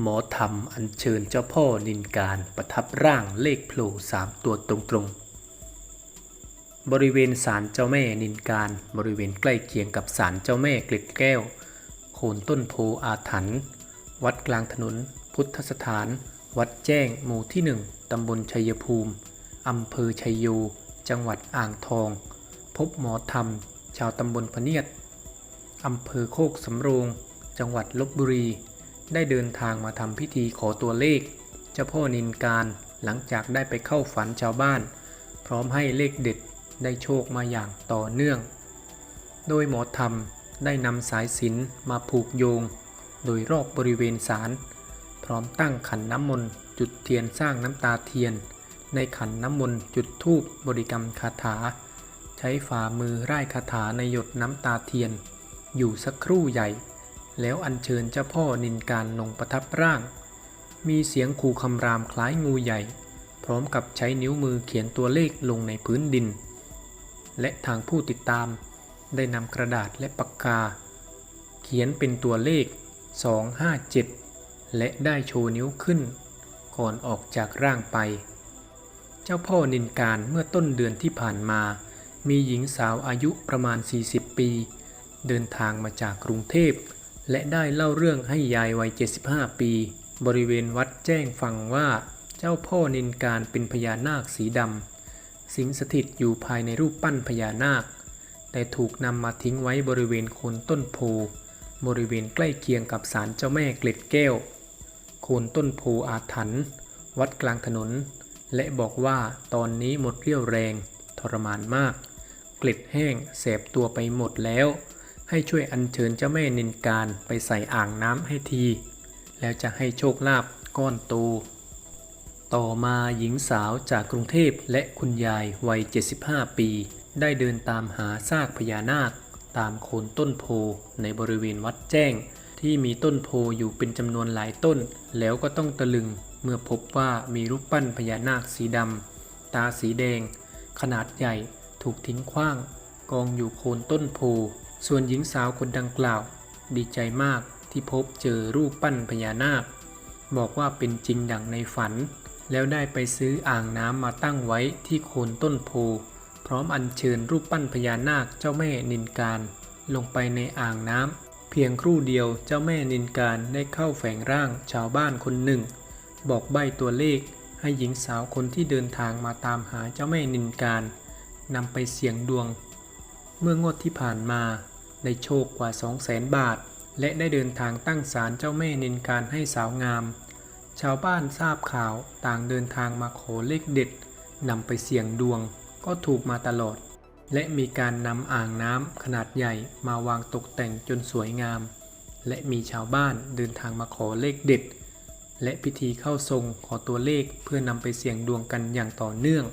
หมอธรรมอัญเชิญเจ้าพ่อนินการประทับร่างเลขโผล่สามตัวตรงๆ บริเวณศาลเจ้าแม่นินการบริเวณใกล้เคียงกับศาลเจ้าแม่เกล็ดแก้ว โคนต้นโพอาถรรพ์วัดกลางถนน พุทธสถาน วัดแจ้งหมู่ที่หนึ่งตำบลชัยภูมิอำเภอชัยโย จังหวัดอ่างทอง พบหมอธรรม ชาวตำบลพะเนียดอำเภอโคกสำโรง จังหวัดลบบุรี ได้เดินทางมาทำพิธีขอตัวเลข เจ้าพ่อนินการหลังจากได้ไปเข้าฝันชาวบ้าน พร้อมให้เลขเด็ดได้โชคมาอย่างต่อเนื่อง โดยหมอธรรมได้นำสายสินมาผูกโยง โดยรอบบริเวณศาลพร้อมตั้งขันน้ำมนต์จุดเทียนสร้างน้ำตาเทียน ในขันน้ำมนต์จุดธูปบริกรรมคาถา ใช้ฝ่ามือไร่ายคาถาในหยดน้ำตาเทียน อยู่สักครู่ใหญ่ แล้วอัญเชิญเจ้าพ่อนินการลงประทับร่าง มีเสียงขู่คำรามคล้ายงูใหญ่ พร้อมกับใช้นิ้วมือเขียนตัวเลขลงในพื้นดิน และทางผู้ติดตามได้นำกระดาษและปากกา เขียนเป็นตัวเลข 257 และได้โชว์นิ้วขึ้น ก่อนออกจากร่างไป เจ้าพ่อนินการเมื่อต้นเดือนที่ผ่านมา มีหญิงสาวอายุประมาณ 40 ปี เดินทางมาจากกรุงเทพ และได้เล่าเรื่องให้ยายวัย 75 ปี บริเวณวัดแจ้งฟังว่าเจ้าพ่อนินการเป็นพญานาคสีดำสิงสถิตอยู่ภายในรูปปั้นพญานาค แต่ถูกนำมาทิ้งไว้บริเวณโคนต้นโพ บริเวณใกล้เคียงกับศาลเจ้าแม่เกล็ดแก้ว โคนต้นโพอาถรรพ์วัดกลางถนน และบอกว่าตอนนี้หมดเรี่ยวแรง ทรมานมาก เกล็ดแห้งแสบตัวไปหมดแล้ว ให้ช่วยอัญเชิญเจ้าแม่นินการไปใส่อ่างน้ำให้ที แล้วจะให้โชคลาภก้อนโต ต่อมาหญิงสาวจากกรุงเทพและคุณยายวัย 75 ปี ได้เดินตามหาซากพญานาค ตามโคนต้นโพในบริเวณวัดแจ้ง ที่มีต้นโพอยู่เป็นจำนวนหลายต้น แล้วก็ต้องตะลึงเมื่อพบว่ามีรูปปั้นพญานาคสีดำตาสีแดง ขนาดใหญ่ถูกทิ้งขว้าง กองอยู่โคนต้นโพ ส่วนหญิงสาวคนดังกล่าว ดีใจมากที่พบเจอรูปปั้นพญานาค บอกว่าเป็นจริงดังในฝัน แล้วได้ไปซื้ออ่างน้ำมาตั้งไว้ที่โคนต้นโพ พร้อมอัญเชิญรูปปั้นพญานาคเจ้าแม่นินการ ลงไปในอ่างน้ำเพียงครู่เดียวเจ้าแม่นินการได้เข้าแฝงร่างชาวบ้านคนหนึ่ง บอกใบตัวเลขให้หญิงสาวคนที่เดินทางมาตามหาเจ้าแม่นินการนำไปเสี่ยงดวง เมื่องวดที่ผ่านมา ได้โชคกว่า 2 0 0แสนบาท และได้เดินทางตั้งศาลเจ้าแม่นินการให้สาวงาม ชาวบ้านทราบข่าวต่างเดินทางมาขอเลขเด็ดนำไปเสี่ยงดวงก็ถูกมาตลอด และมีการนำอ่างน้ำขนาดใหญ่มาวางตกแต่งจนสวยงาม และมีชาวบ้านเดินทางมาขอเลขเด็ด และพิธีเข้าทรงขอตัวเลขเพื่อนำไปเสี่ยงดวงกันอย่างต่อเนื่อง